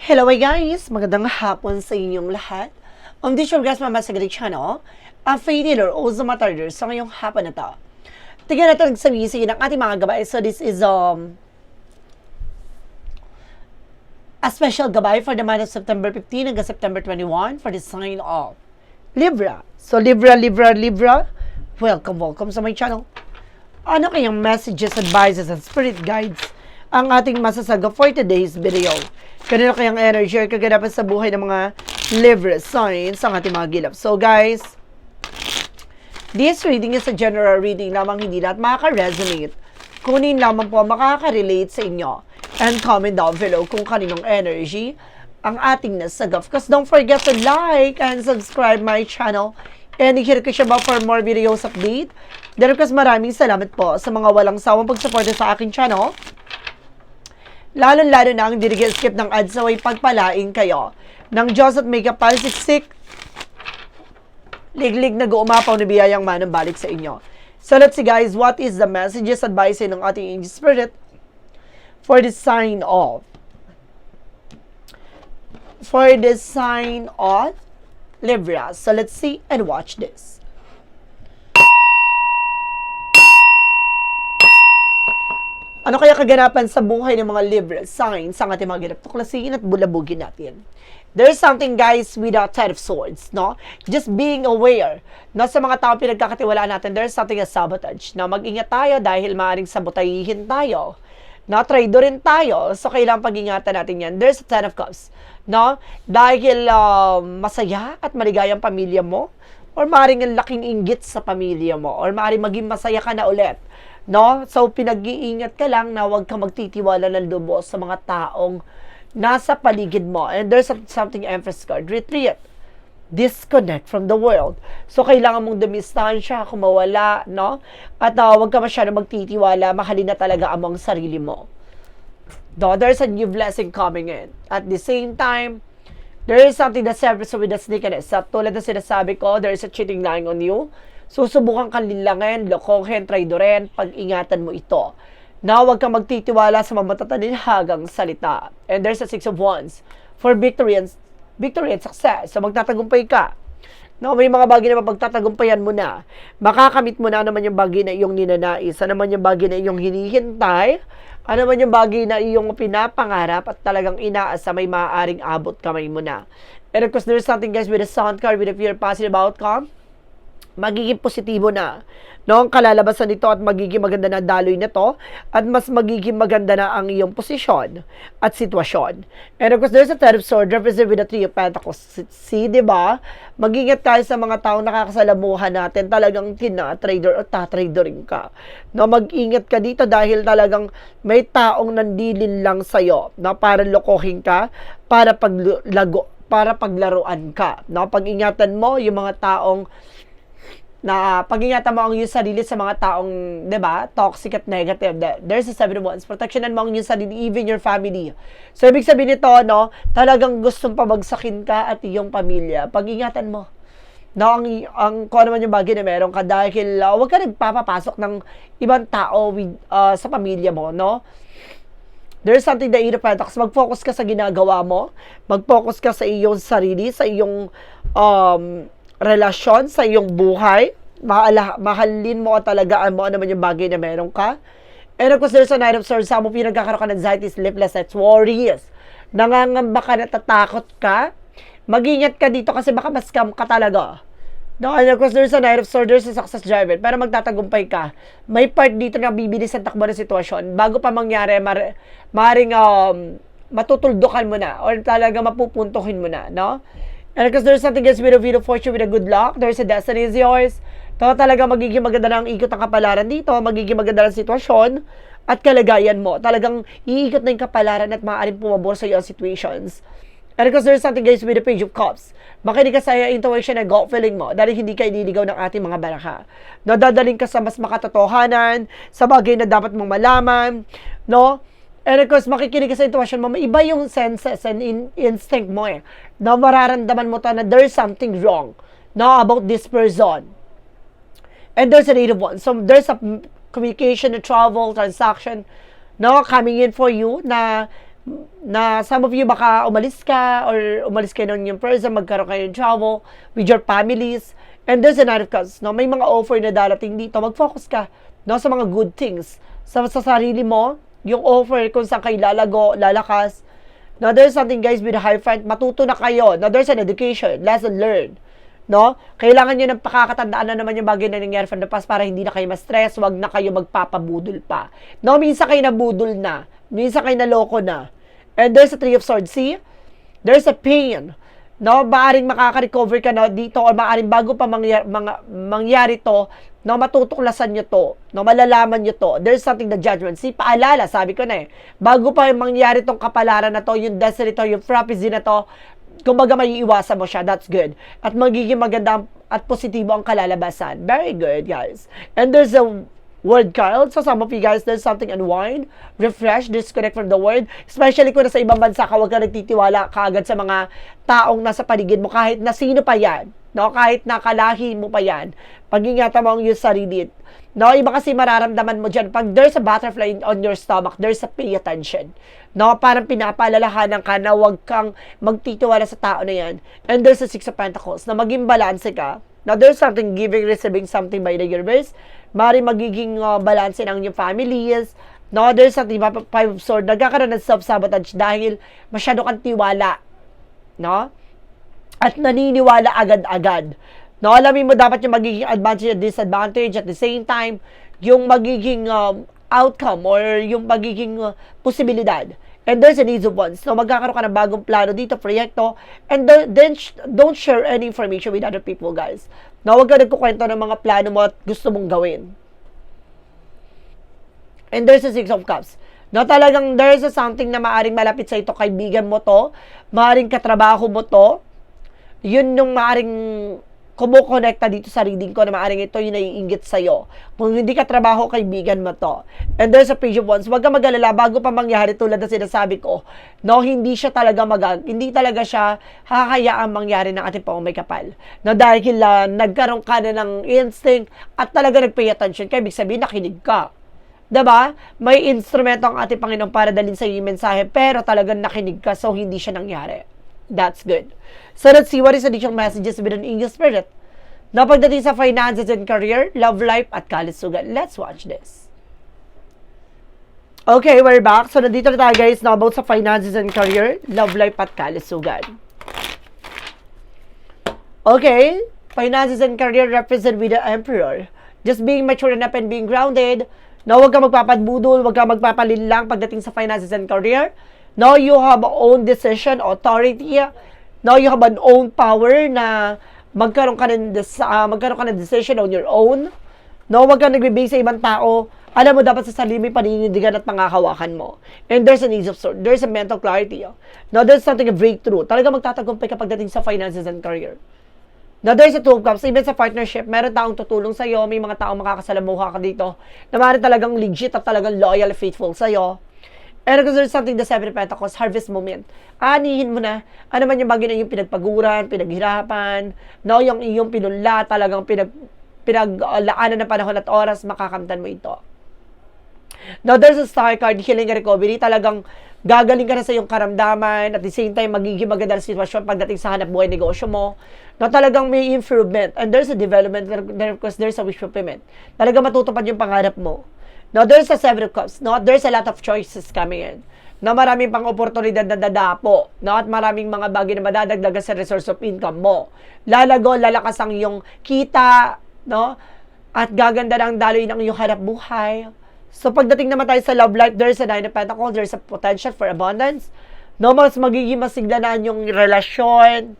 Hello hey guys! Magandang hapon sa inyong lahat. Um, this your guys Mama Sagari Channel. A faith healer o Zumatarder sa ngayong hapon na to. Tignan natin ang sabihin ng ating mga gabay. So this is um a special gabay for the month of September 15 hanggang September 21 for the sign of Libra. So Libra, Libra, Libra, welcome, welcome sa my channel. Ano kayang messages, advices, and spirit guides ang ating masasaga for today's video? Kanino kayang energy or kaganapan sa buhay ng mga Libra signs ang ating mga gilap? So guys, this reading is a general reading lamang hindi lahat makaka-resonate. Kunin lamang po makaka-relate sa inyo. And comment down below kung kaninong energy ang ating nasagap. Because don't forget to like and subscribe my channel. And i-hit ko for more videos update. Then of maraming salamat po sa mga walang sawang pagsuporta sa aking channel. Lalo-lalo na ang di skip ng ads away pagpalain kayo ng Diyos at may kapalsiksik liglig na guumapaw na biyayang manang balik sa inyo. So let's see guys, what is the messages advice ng ating angel spirit for the sign of for the sign of Libra. So let's see and watch this. Ano kaya kaganapan sa buhay ng mga Libra signs ang ating mga ganap? Tuklasin at bulabugin natin. There's something, guys, without Ten of Swords, no? Just being aware, no? Sa mga tao pinagkakatiwalaan natin, there's something as sabotage, no? Mag-ingat tayo dahil maaaring sabotayihin tayo. No? Traidorin tayo. So, kailangan pag-ingatan natin yan. There's a Ten of Cups, no? Dahil um, masaya at maligayang pamilya mo, or maaaring ang laking inggit sa pamilya mo, or maaaring maging masaya ka na ulit. No? So, pinag-iingat ka lang na huwag ka magtitiwala ng lubos sa mga taong nasa paligid mo. And there's something Empress card. Retreat. Disconnect from the world. So, kailangan mong dumistansya, kumawala, no? At uh, huwag ka masyadong magtitiwala, mahalin na talaga among sarili mo. No, there's a new blessing coming in. At the same time, there is something that's separate with the sneakiness. At tulad na sinasabi ko, there is a cheating lying on you. Susubukan kang linlangan, lokohin, traidoren, pag-ingatan mo ito. Na huwag kang magtitiwala sa mamatatanhagang salita. And there's a six of wands for victory and, victory and success. So magtatagumpay ka. No, may mga bagay na mapagtatagumpayan mo na. Makakamit mo na ano naman yung bagay na iyong ninanais, ano naman yung bagay na iyong hinihintay, ano naman yung bagay na iyong pinapangarap at talagang inaasa may maaaring abot kamay mo na. And of course, there's something guys with a sound card with a pure positive outcome magiging positibo na no ang kalalabasan nito at magiging maganda na daloy na to at mas magiging maganda na ang iyong posisyon at sitwasyon. And of course, there's a Ten of Swords represented with the Three of Pentacles. See, di ba? Mag-ingat tayo sa mga taong nakakasalamuhan natin. Talagang tina-trader o tatraderin ka. No, mag-ingat ka dito dahil talagang may taong nandilin lang sa'yo na para lokohin ka, para paglago, para paglaruan ka. No, pag-ingatan mo yung mga taong na pag-ingatan mo ang iyong sarili sa mga taong, di ba, toxic at negative. There's a seven of wands. Protectionan mo ang iyong sarili, even your family. So, ibig sabihin nito, no, talagang gustong pabagsakin ka at iyong pamilya. Pag-ingatan mo. No, ang, ang kung ano man yung bagay na meron ka dahil uh, huwag ka nagpapapasok ng ibang tao with, uh, sa pamilya mo, no? There's something that Eight of. Mag-focus ka sa ginagawa mo. Mag-focus ka sa iyong sarili, sa iyong um, relasyon, sa iyong buhay. Maala, mahalin mo talaga mo ano naman yung bagay na meron ka. And of course, there's a Knight of Swords. Sa mo pinagkakaroon ka ng anxiety, sleeplessness, worries. Nangangamba ka, natatakot ka. Mag-ingat ka dito kasi baka mascam ka talaga. No, and of course, there's a Knight of Swords, there's a Success Driver. Pero magtatagumpay ka. May part dito na bibilis ang takbo ng sitwasyon. Bago pa mangyari, mar maring um, matutuldukan mo na or talaga mapupuntuhin mo na, no? And of course, there's something else with a bit of fortune, with a good luck. There's a destiny is yours. To talaga magiging maganda na ang ikot ng kapalaran dito, magiging maganda ang sitwasyon at kalagayan mo. Talagang iikot na yung kapalaran at maaaring pumabor sa iyo ang situations. And of course, there's something guys with the Page of Cups. Makinig ka sa intuition and gut feeling mo dahil hindi ka ililigaw ng ating mga baraka. No, dadaling ka sa mas makatotohanan, sa bagay na dapat mong malaman, no? And of course, makikinig ka sa intuition mo, iba yung senses and in, instinct mo eh. Na mararamdaman mo to na there's something wrong no, about this person. And there's a native one. So, there's a communication, a travel, transaction, no, coming in for you na na some of you baka umalis ka or umalis kayo ng yung person, magkaroon kayo ng travel with your families. And there's a Nine of Cups, no? May mga offer na darating dito. Mag-focus ka, no? Sa mga good things. Sa, sa sarili mo, yung offer kung saan kayo lalago, lalakas. Now, there's something, guys, with high front. Matuto na kayo. Now, there's an education, lesson learned. No? Kailangan nyo ng pakakatandaan na naman yung bagay na nangyari from the past para hindi na kayo ma-stress, wag na kayo magpapabudol pa. No, minsan kayo nabudol na. Minsan kayo naloko na. And there's a Three of Swords. See? There's a pain. No, maaring makaka-recover ka na dito or maaring bago pa mangyari, mangyari to, no, matutuklasan nyo to, no, malalaman nyo to. There's something the judgment. See, paalala, sabi ko na eh, bago pa mangyari tong kapalaran na to, yung destiny to, yung prophecy na to, kumbaga may iwasan mo siya, that's good. At magiging maganda at positibo ang kalalabasan. Very good, guys. And there's a word card. So some of you guys, there's something unwind, refresh, disconnect from the word. Especially kung nasa ibang bansa ka, huwag ka nagtitiwala kaagad sa mga taong nasa paligid mo, kahit na sino pa yan. No, kahit nakalahi mo pa yan, pag-ingatan mo ang iyong sarili. No, iba kasi mararamdaman mo dyan. Pag there's a butterfly on your stomach, there's a pay attention. No, parang pinapaalalahanan ka na huwag kang magtitiwala sa tao na yan. And there's a Six of Pentacles na maging balance ka. Now, there's something giving, receiving something by the universe. Mari magiging uh, balance ng inyong families. No, there's something, Five of Swords, nagkakaroon ng self-sabotage dahil masyado kang tiwala. No? At naniniwala agad-agad. No, alamin mo dapat yung magiging advantage at disadvantage at the same time, yung magiging um, outcome or yung magiging uh, posibilidad. And there's a needs of ones. No, magkakaroon ka ng bagong plano dito, proyekto, and the, then don't share any information with other people, guys. No, huwag ka nagkukwento ng mga plano mo at gusto mong gawin. And there's a Six of Cups. No, talagang there's a something na maaring malapit sa ito, kaibigan mo to, maaring katrabaho mo to, yun yung maaring kumukonekta dito sa reading ko na maaring ito yung naiingit sa'yo. Kung hindi ka trabaho, kaibigan mo to. And there's a page of wands. Huwag ka mag-alala bago pa mangyari tulad na sinasabi ko. No, hindi siya talaga mag hindi talaga siya hahayaan mangyari ng ating pang may kapal. No, dahil uh, nagkaroon ka na ng instinct at talaga nag-pay attention ka, ibig sabihin nakinig ka. 'Di ba? May instrumento ang ating Panginoon para dalhin sa iyo yung mensahe, pero talagang nakinig ka so hindi siya nangyari. That's good. So let's see what is additional messages with an English spirit. Na pagdating sa finances and career, love life at kalisugan. Let's watch this. Okay, we're back. So nandito na tayo guys na about sa finances and career, love life at kalisugan. Okay, finances and career represent with the emperor. Just being mature enough and being grounded. No, huwag ka magpapadbudol, huwag ka magpapalinlang pagdating sa finances and career. No, you have own decision, authority. No, you have an own power na magkaroon ka ng uh, magkaroon ka ng decision on your own. No, huwag ka nagbibigay sa ibang tao. Alam mo, dapat sa sarili paninindigan at pangahawakan mo. And there's an ease of sort. There's a mental clarity. Oh. Now, there's something a breakthrough. Talaga magtatagumpay ka pagdating sa finances and career. Now, there's a two of cups. Even sa partnership, meron taong tutulong sa'yo. May mga taong makakasalamuha ka dito na maaaring talagang legit at talagang loyal, faithful sa'yo. And because there's something the seven pentacles, harvest moment. Anihin mo na, ano man yung bagay na yung pinagpaguran, pinaghirapan, no, yung iyong pinunla, talagang pinag, pinaglaanan ng panahon at oras, makakamtan mo ito. Now, there's a star card, healing and recovery. Talagang gagaling ka na sa iyong karamdaman. At the same time, magiging maganda na sitwasyon pagdating sa hanap buhay negosyo mo. Na talagang may improvement. And there's a development. Then, of course, there's a wish fulfillment. Talagang matutupad yung pangarap mo. Now, there's a cups. No? There's a lot of choices coming in. Na maraming pang oportunidad na dadapo. No? At maraming mga bagay na madadagdagan sa resource of income mo. Lalago, lalakas ang iyong kita. No? At gaganda ng daloy ng iyong harap buhay. So, pagdating naman tayo sa love life, there's a nine of pentacles, there's a potential for abundance. No, mas magiging masiglanan yung relasyon.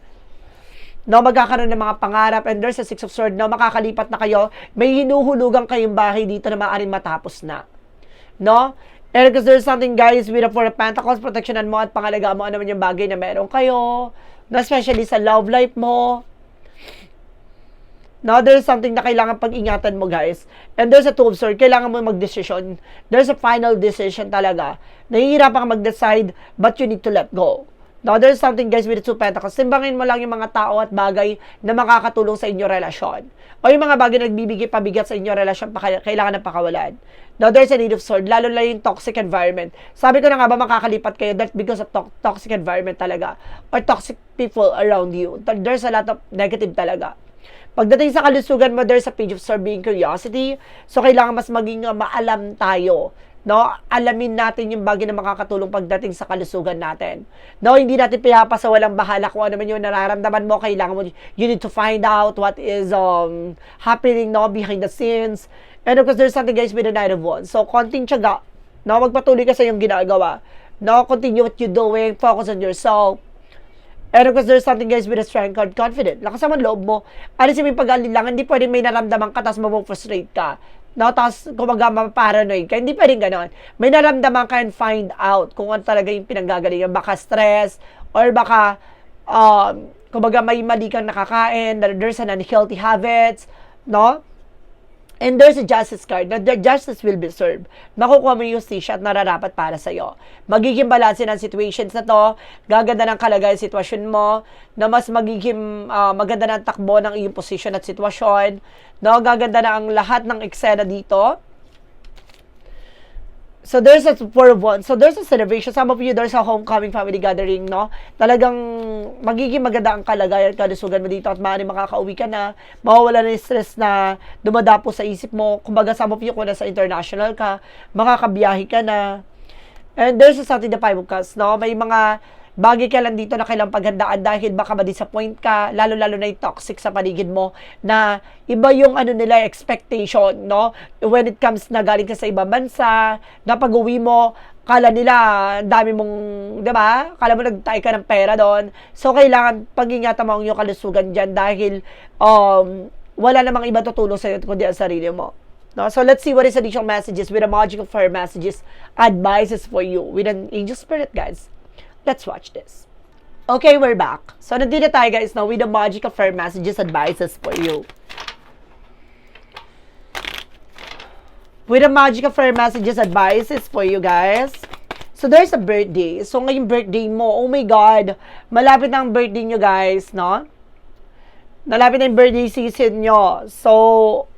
No, magkakaroon ng mga pangarap. And there's a six of sword. No, makakalipat na kayo. May hinuhulugan kayong bahay dito na maaaring matapos na. No? And because there's something, guys, with the four of pentacles, protectionan mo at pangalagaan mo ano man yung bagay na meron kayo. No, especially sa love life mo. No, there's something na kailangan pag-ingatan mo, guys. And there's a two of swords. Kailangan mo mag-decision. There's a final decision talaga. Nahihirapan ka mag-decide, but you need to let go. No, there's something guys with the two pentacles. Timbangin mo lang yung mga tao at bagay na makakatulong sa inyo relasyon. O yung mga bagay na nagbibigay pabigat sa inyo relasyon, pa, kailangan ng pakawalan. No, there's a need of sword. Lalo na yung toxic environment. Sabi ko na nga ba makakalipat kayo that's because of to- toxic environment talaga. Or toxic people around you. There's a lot of negative talaga. Pagdating sa kalusugan mo, there's a page of sword being curiosity. So, kailangan mas maging uh, maalam tayo no, alamin natin yung bagay na makakatulong pagdating sa kalusugan natin. No, hindi natin pinapasa walang bahala kung ano man yung nararamdaman mo, kailangan mo, you need to find out what is um, happening, no, behind the scenes. And of course, there's something guys with the Nine of Wands. So, konting tiyaga, no, magpatuloy ka sa iyong ginagawa. No, continue what you're doing, focus on yourself, And of course, there's something guys with a strength card, confident. Lakas naman loob mo. Alisin mo yung pag-alilangan, hindi pwedeng may naramdaman ka, tapos mabufrustrate ka. No, tapos kumaga paranoid ka. Hindi pwedeng ganon. May naramdaman ka and find out kung ano talaga yung pinanggagalingan. Baka stress, or baka, um, kumbaga may mali kang nakakain, there's an unhealthy habits, no? And there's a justice card na the justice will be served. Makukuha mo yung justisya at nararapat para sa'yo. Magiging balanse ng situations na to, gaganda ng kalagayan sitwasyon mo, na mas magiging ah, maganda ng takbo ng iyong position at sitwasyon, no? gaganda na ang lahat ng eksena dito. So there's a of wands. So there's a celebration. Some of you, there's a homecoming family gathering, no? Talagang magiging maganda ang kalagayan, kalusugan mo dito at maaari makakauwi ka na, mawawala na yung stress na dumadapo sa isip mo. Kumbaga, some of you, kung nasa international ka, makakabiyahe ka na. And there's a something the five of no? May mga bagay ka lang dito na kailang paghandaan dahil baka ma-disappoint ka, lalo-lalo na yung toxic sa paligid mo, na iba yung ano nila, expectation, no? When it comes na galing ka sa ibang bansa, na pag uwi mo, kala nila, dami mong, di ba? Kala mo nagtay ka ng pera doon. So, kailangan pag-ingatan mo ang iyong kalusugan dyan dahil um, wala namang iba tutulong sa'yo kundi ang sarili mo. No? So, let's see what is additional messages with a magical fire messages, advices for you with an angel spirit, guys. Let's watch this. Okay, we're back. So, nandito tayo guys now with the magic of fair messages advices for you. With the magic of fair messages advices for you guys. So, there's a birthday. So, ngayong birthday mo, oh my God, malapit na ang birthday nyo guys, no? Malapit na yung birthday season nyo. So,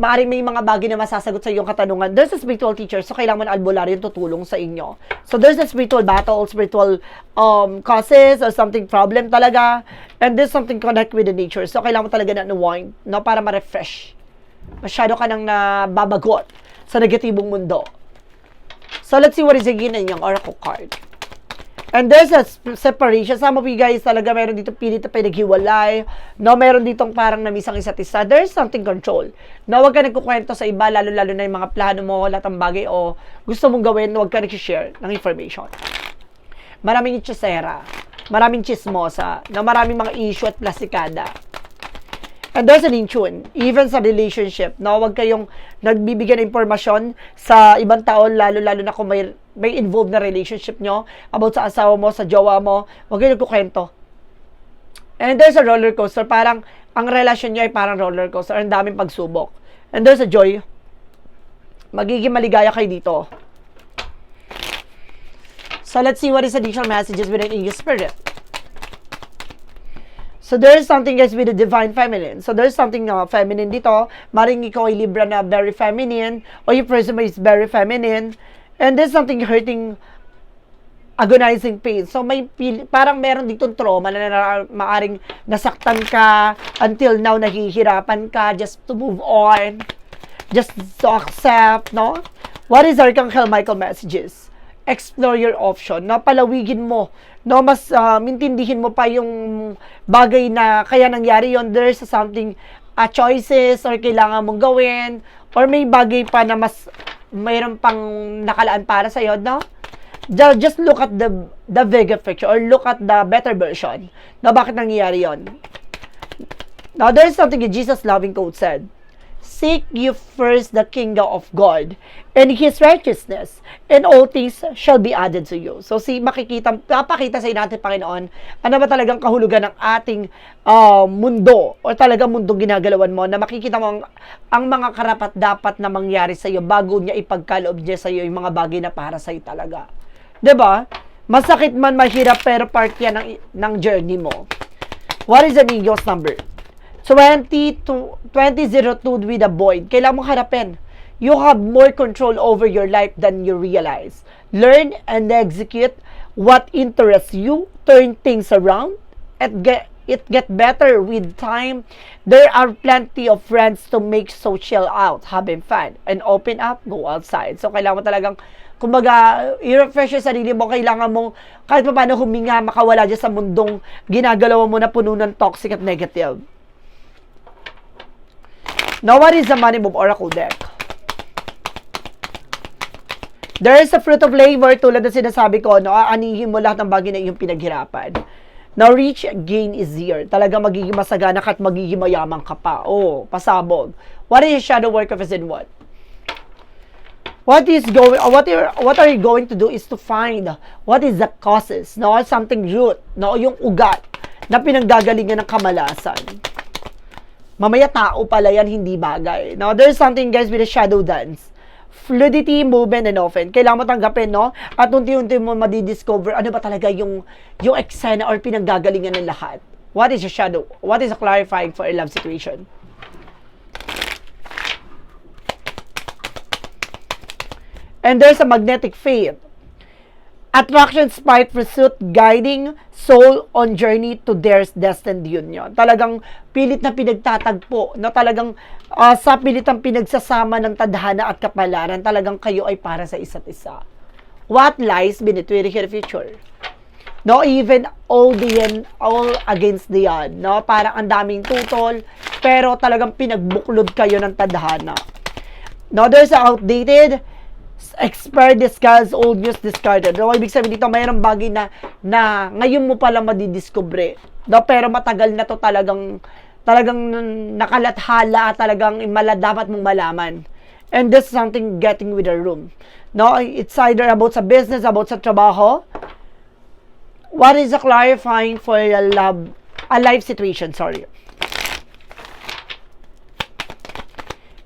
maaaring may mga bagay na masasagot sa iyong katanungan. There's a spiritual teacher, so kailangan mo na albularyo tutulong sa inyo. So there's a spiritual battle, spiritual um, causes or something problem talaga. And there's something connect with the nature. So kailangan mo talaga na unwind, no, para ma-refresh. Masyado ka nang nababagot sa negatibong mundo. So let's see what is again in yung oracle card. And there's a separation. Some of you guys talaga meron dito pilit na pinaghiwalay. No, meron ditong parang namisang isa't isa. There's something control. Na huwag ka nagkukwento sa iba, lalo-lalo na yung mga plano mo, lahat ng bagay o gusto mong gawin, huwag ka nag-share ng information. Maraming itsesera. Maraming chismosa. Na maraming mga issue at plastikada. And there's an in tune, even sa relationship, no? Huwag kayong nagbibigyan ng impormasyon sa ibang tao, lalo-lalo na kung may, may involved na relationship nyo, about sa asawa mo, sa jowa mo, huwag kayong nagkukwento. And there's a roller coaster, parang ang relasyon nyo ay parang roller coaster, ang daming pagsubok. And there's a joy. Magiging maligaya kayo dito. So let's see what is additional messages with an English spirit. So there's something guys with the divine feminine. So there's something uh, feminine dito. Maring ikaw ay Libra na very feminine or yung person is very feminine. And there's something hurting agonizing pain. So may parang meron ditong trauma na, na maaring nasaktan ka until now nahihirapan ka just to move on. Just to accept, no? What is Archangel Michael messages? Explore your option, no? Palawigin mo, no? Mas uh, mintindihin mo pa yung bagay na kaya nangyari yon There's something, uh, choices or kailangan mong gawin or may bagay pa na mas mayroon pang nakalaan para sa'yo, no? Ju- Just look at the the bigger picture or look at the better version na bakit nangyayari yon. Now, there's something that Jesus loving quote said, Seek you first the kingdom of God and His righteousness, and all things shall be added to you. So, si makikita, papakita sa natin, Panginoon, ano ba talagang kahulugan ng ating uh, mundo o talagang mundo ginagalawan mo na makikita mo ang, ang mga karapat dapat na mangyari sa iyo bago niya ipagkaloob niya sa iyo yung mga bagay na para sa iyo talaga. ba? Masakit man, mahirap, pero part yan ng, ng journey mo. What is an eagle's number? 20 to 2002 with a void. Kailangan mo harapin. You have more control over your life than you realize. Learn and execute what interests you. Turn things around and get it get better with time. There are plenty of friends to make social out, having fun, and open up, go outside. So, kailangan mo talagang, kumbaga, i-refresh yung sarili mo. Kailangan mo, kahit pa paano huminga, makawala dyan sa mundong ginagalawa mo na puno ng toxic at negative. Now, what is the Money Move Oracle deck? There is a fruit of labor tulad ng sinasabi ko, no? Aanihin mo lahat ng bagay na iyong pinaghirapan. Now, rich gain is here. Talaga magiging masagana ka at magiging mayaman ka pa. Oh, pasabog. What is shadow work of in what? What is going what are what are you going to do is to find what is the causes, no? Something root, no? Yung ugat na pinanggagalingan ng kamalasan. Mamaya tao pala yan, hindi bagay. Now, there's something guys with a shadow dance. Fluidity, movement, and often. Kailangan mo tanggapin, no? At unti-unti mo madidiscover ano ba talaga yung, yung eksena or pinanggagalingan ng lahat. What is your shadow? What is a clarifying for a love situation? And there's a magnetic field. Attraction, spite, pursuit, guiding soul on journey to their destined union. Talagang pilit na pinagtatagpo, na talagang ah, sa pilit ang pinagsasama ng tadhana at kapalaran, talagang kayo ay para sa isa't isa. What lies beneath your future? No, even all the end, all against the odd, no? Parang ang daming tutol, pero talagang pinagbuklod kayo ng tadhana. No, there's outdated, expired disguise, old news discarded. No, ibig sabihin dito, mayroong bagay na, na ngayon mo pala madidiscover. No, pero matagal na to talagang, talagang nakalathala, talagang mala, dapat mong malaman. And this is something getting with the room. No, it's either about sa business, about sa trabaho. What is a clarifying for a love, a life situation, sorry.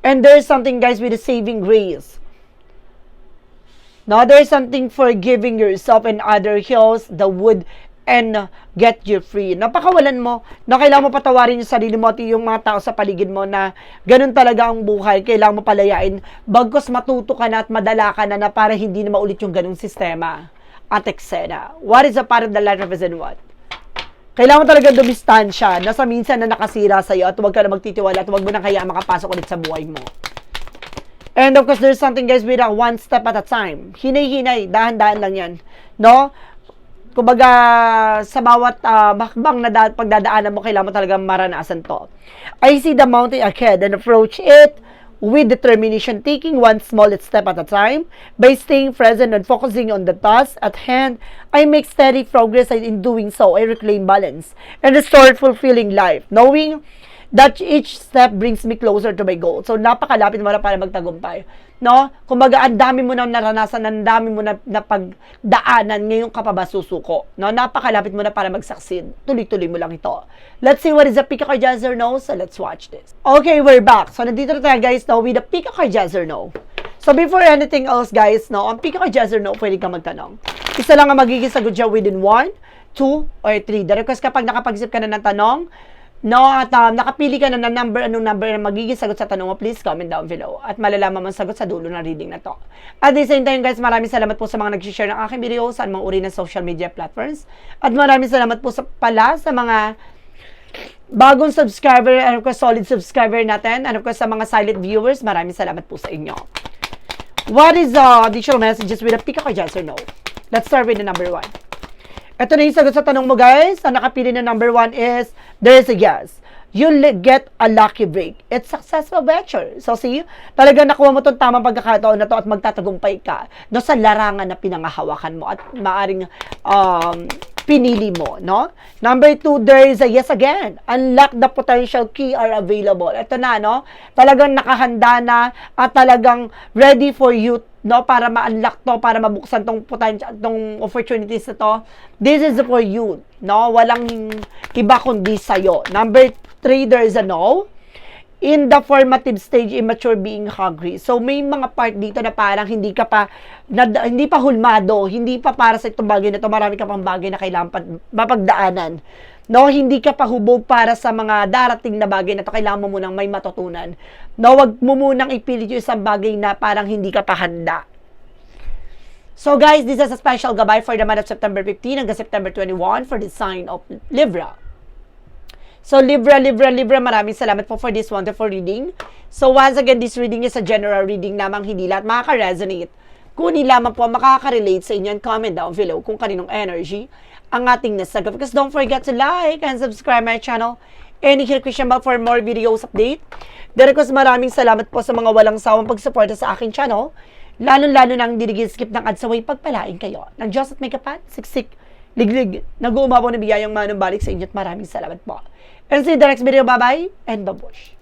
And there's something, guys, with the saving grace. Now, there's something forgiving yourself and other heals the wood and get you free. Napakawalan mo na kailangan mo patawarin yung sarili mo at yung mga tao sa paligid mo na ganun talaga ang buhay. Kailangan mo palayain bagkos matuto ka na at madala ka na na para hindi na maulit yung ganung sistema at eksena. What is a part of the life represent what? Kailangan mo talaga dumistansya na sa minsan na nakasira sa'yo at huwag ka na magtitiwala at huwag mo na kaya makapasok ulit sa buhay mo. And of course, there's something guys with a one step at a time. Hinay-hinay, dahan-dahan lang yan. No? Kumbaga, sa bawat uh, bakbang na da- pagdadaanan mo, kailangan mo talaga maranasan to. I see the mountain ahead and approach it with determination, taking one small step at a time. By staying present and focusing on the task at hand, I make steady progress and in doing so, I reclaim balance and restore fulfilling life, knowing that each step brings me closer to my goal. So, napakalapit mo na para magtagumpay. No? Kumbaga, ang dami mo na naranasan, ang dami mo na, na pagdaanan, ngayon ka pa ba susuko? No? Napakalapit mo na para mag-succeed. Tuloy-tuloy mo lang ito. Let's see what is the pick a card yes or no. So, let's watch this. Okay, we're back. So, nandito na tayo guys now with the pick a card yes or no. So, before anything else guys, no, ang pick a card yes or no, pwede kang magtanong. Isa lang ang magiging sagot siya within 1, 2, or 3. The request kapag nakapag-isip ka na ng tanong, No, at um, nakapili ka na ng number, anong number na magiging sagot sa tanong mo, please comment down below. At malalaman mo ang sagot sa dulo ng reading na to. At the same time guys, maraming salamat po sa mga nag-share ng aking video sa mga uri ng social media platforms. At maraming salamat po sa, pala sa mga bagong subscriber, of course, solid subscriber natin. Of course, sa mga silent viewers, maraming salamat po sa inyo. What is the additional messages with a pick card, yes or no? Let's start with the number one. Ito na yung sagot sa tanong mo guys. Ang nakapili na number one is, there is a yes. You'll get a lucky break. It's successful venture. So see, talaga nakuha mo itong tamang pagkakataon na to at magtatagumpay ka no, sa larangan na pinangahawakan mo at maaring um, pinili mo, no? Number two, there is a yes again. Unlock the potential key are available. Ito na, no? Talagang nakahanda na at talagang ready for you no para ma-unlock to para mabuksan tong potential tong opportunities to this is for you no walang iba kundi sa number three there is a no in the formative stage, immature being hungry. So, may mga part dito na parang hindi ka pa, na, hindi pa hulmado, hindi pa para sa itong bagay na ito, marami ka pang bagay na kailangan pa, mapagdaanan. No, hindi ka pa hubog para sa mga darating na bagay na to, kailangan mo munang may matutunan. No, wag mo munang ipilit yung isang bagay na parang hindi ka pa handa. So guys, this is a special gabay for the month of September 15 hanggang September 21 for the sign of Libra. So Libra, Libra, Libra, maraming salamat po for this wonderful reading. So once again, this reading is a general reading lamang, hindi lahat makaka-resonate. Kunin lamang po makaka-relate sa inyo and comment down below kung kaninong energy ang ating nasagap. Because don't forget to like and subscribe my channel and hit Christian Bell for more videos update. Derek maraming salamat po sa mga walang sawang pagsuporta sa aking channel. Lalo-lalo nang dirigil skip ng adsaway pagpalain kayo. Ng Diyos at may kapat, siksik, liglig, nag-uumabaw na biyayang manumbalik sa inyo at maraming salamat po. And see you the next video. Bye-bye and babush.